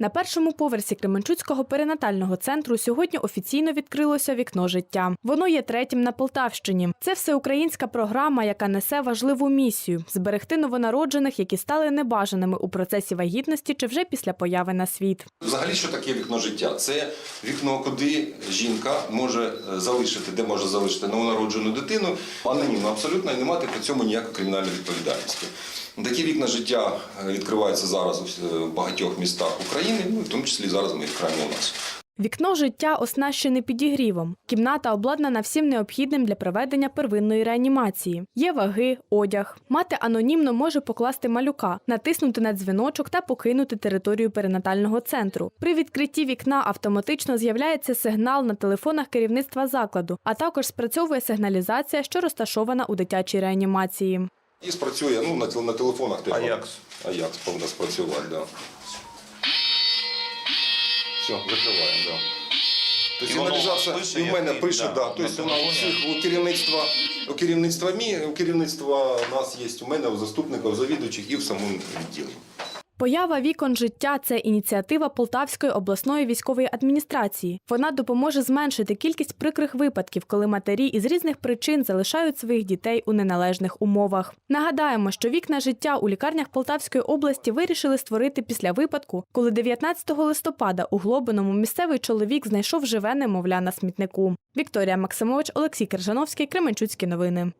На першому поверсі Кременчуцького перинатального центру сьогодні офіційно відкрилося вікно життя. Воно є третім на Полтавщині. Це всеукраїнська програма, яка несе важливу місію зберегти новонароджених, які стали небажаними у процесі вагітності чи вже після появи на світ. Взагалі, що таке вікно життя? Це вікно, куди жінка може е, залишити, де може залишити новонароджену дитину, анонімно абсолютно і не мати при цьому ніякої кримінальної відповідальності. Такі вікна життя е, відкриваються зараз у багатьох містах України, ну в тому числі зараз ми відкриваємо у нас. Вікно життя оснащене підігрівом. Кімната обладнана всім необхідним для проведення первинної реанімації. Є ваги, одяг. Мати анонімно може покласти малюка, натиснути на дзвіночок та покинути територію перинатального центру. При відкритті вікна автоматично з'являється сигнал на телефонах керівництва закладу, а також спрацьовує сигналізація, що розташована у дитячій реанімації. І спрацює ну, на, на телефонах. типу. Аякс. Аякс повинна спрацювати, да. Все, закриваємо, да. Тобто сигналізація і в мене пише, да, да, тобто вона у всіх у керівництва, у керівництва мі, у керівництва нас є у мене, у заступників, завідуючих і в самому відділі. Поява вікон життя це ініціатива Полтавської обласної військової адміністрації. Вона допоможе зменшити кількість прикрих випадків, коли матері із різних причин залишають своїх дітей у неналежних умовах. Нагадаємо, що вікна життя у лікарнях Полтавської області вирішили створити після випадку, коли 19 листопада у Глобиному місцевий чоловік знайшов живе немовля на смітнику. Вікторія Максимович, Олексій Кержановський, Кременчуцькі новини.